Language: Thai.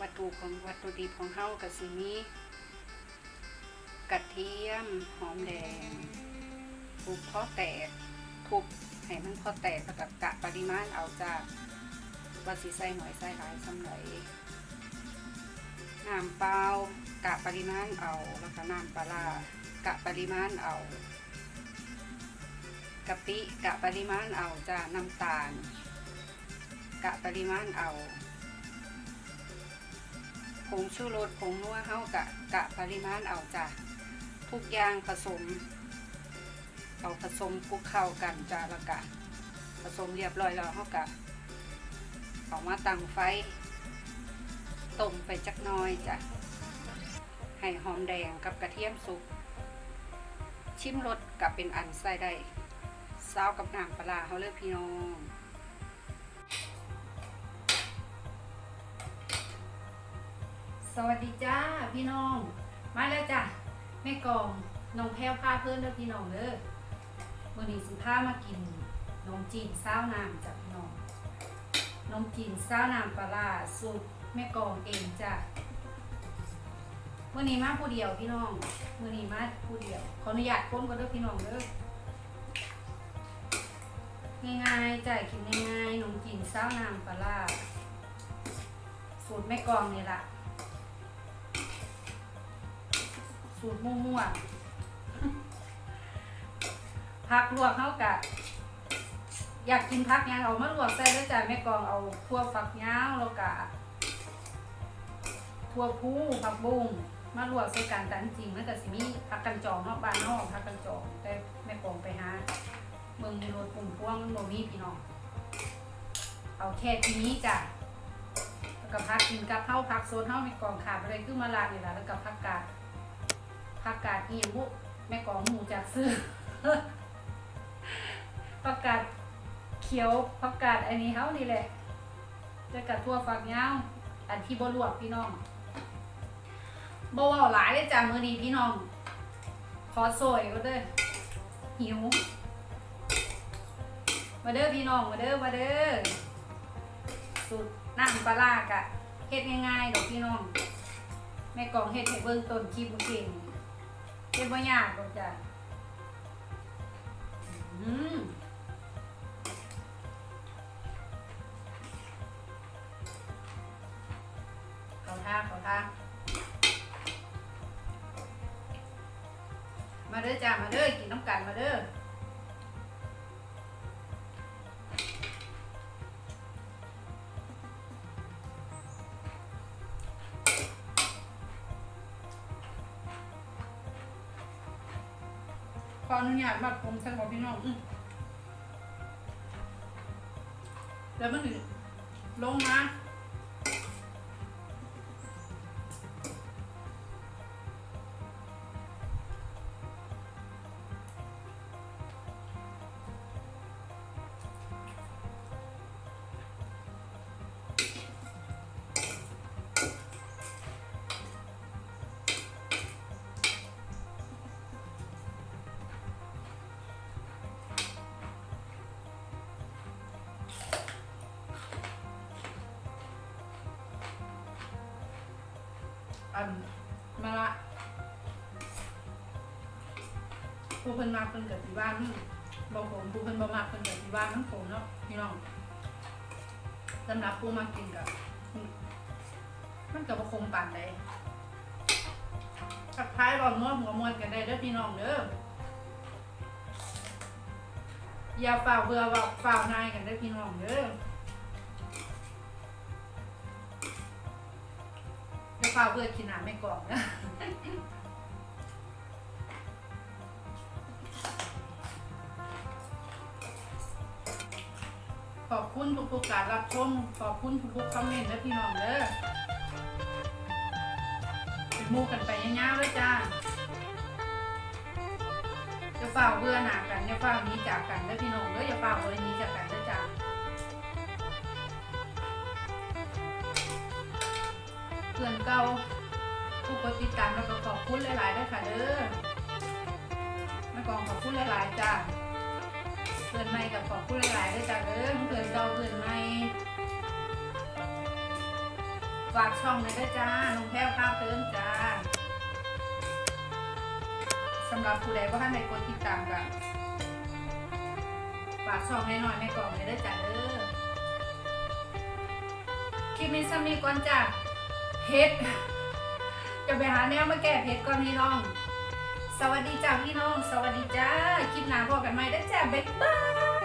วัตถุของวัตถุดิบของเฮาก็สิมีกระเทียมหอมแดงทุบพอแตกทุบให้มันพอแตกแล้วก็กะปริมาณเอาจ้ะว่าสิใส่หน่อยใส่หลายสำไหนน้ำเปล่ากะปริมาณเอาแล้วก็น้ำปลาร้ากะปริมาณเอากะปิกะปริมาณเอาจ้าน้ำตาล กะปริมาณเอา ผงชูรสผงนัวเฮากะกะปริมาณเอาจ้าทุกอย่างผสม เอาผสมคลุกเข้ากันจ้าแล้วกะ ผสมเรียบร้อยแล้วเฮากะเอามาตั้งไฟต้มไปจักน้อยจ้ะให้หอมแดงกับกระเทียมสุก ชิมรสกับเป็นอันใส่ได้ซาวกับน้ำปลาร้าเขาเลือกพี่น้อง สวัสดีจ้าพี่น้อง มาแล้วจ้ะแม่กองน้องแพ้วพาเพื่อนเด้อพี่น้องเด้อวันนี้สิพามากินนมจีนซาน้ำจ้ะพี่น้องนมจีนซาน้ำปลาร้าสูตรแม่กองเองจ้ะวันนี้มาผู้เดียวพี่น้องวันนี้มาผู้เดียว ขออนุญาตค้นก่อนเด้อพี่น้องเด้อง่ายๆจ่ายกินง่ายๆนมจีนเศร้าน้ำปลาร้าสูตรแม่กองนี่แหละ สูตรมั่วๆพักลวกเข้ากะอยากกินพักยังเอามาลวกใส่แล้วจ้ะแม่กองเอาทั่วฝักยาวแล้วกะทั่วผู้ผักบุ้งมาลวกใส่กันแต่จริงๆมันก็สิมีผักกันจองนอกบ้านนอกผักกันจองแต่แม่กองไปหาเมืองในรถปุ่มพ่วงมันบ่มีพี่น้องเอาแค่ทีนี้จ้ะแล้วก็พักกินกับเท้าพักโซนเท้าในกองขาดอะไรขึ้นมาลานี่แหละแล้วก็พักกาด พักกาดอีหยังบุแม่กองหมูจากซื้อพักกาดเขียวพักกาดอันนี้เฮานี่แหละจะกัดทั่วฝักยาวอันที่บ่ลวกพี่น้องบ่เว้าหลายเลยจ้ะมื้อนี้พี่น้อง ขอสวยก็เด้อหิว มาเด้อพี่น้องมาเด้อมาเด้อสูตรน้ำปลาร้ากะเฮ็ดง่ายๆดอกพี่น้องแม่กองเฮ็ดให้เบิ่งต้นคลิปเมื่อกี้นี่ เฮ็ดบ่ยากดอกจ้ะอืมเขาท่าเขาท่ามาเด้อจ้ามาเด้อกินน้ำกันมาเด้อ ขออนุญาตบัดผมสักบอกพี่น้องอื้อแล้วมันถึงลงมา อันมาละผู้เพิ่นมาเพิ่นกิดที่บ้านนู่นบอกผมผู้เพิ่นบ่มาเพิ่นกิดที่บ้านทั้งผมเนาะพี่น้องสำหรับผู้มากินกับมันกับคมปานใดทักทายบอกนัวหัวมวนกันได้เด้อพี่น้องเด้ออย่าฝ่าเบื่อว่าฝ่าวนายกันได้พี่น้องเด้อ เฝ้าเพื่อกินน้ำไม่กล่องนะขอบคุณทุกๆการรับชม ขอบคุณทุกๆคอมเมนต์และพี่น้องเด้อเป็นมูกันไปยาวๆเลยจ้าจะเฝ้าเบื่อหนากันจะเฝ้านี้จากกันเด้อพี่น้องเด้ออย่าเฝ้าเบื่อนี้จากกันเด้อจ้า พื่อนเก่าผู้กดติดตามแล้วก็ขอบคุณหลายๆด้วยค่ะเด้อแม่กองขอบคุณหลายๆจ้าเพื่อนใหม่กับขอบคุณหลายๆด้วยจ้าเด้อเพื่อนเก่าเพื่อนใหม่ฝากช่องหน่อยด้วยจ้าน้องแพ้วข้าวเติมจ้าสำหรับผู้ใดว่าท่านใดกดติดตามกันฝากช่องให้หน้อยๆในกล่องเลยด้วยจ้าเด้อคลิปนี้ซ้ำนี้ก่อนจ้า เพชรจะไปหาแนวมาแก้เพชรก่อนพี่น้อง สวัสดีจ้าพี่น้อง สวัสดีจ้า คลิปหน้าพบกันใหม่ได้จ้าบ๊ายบาย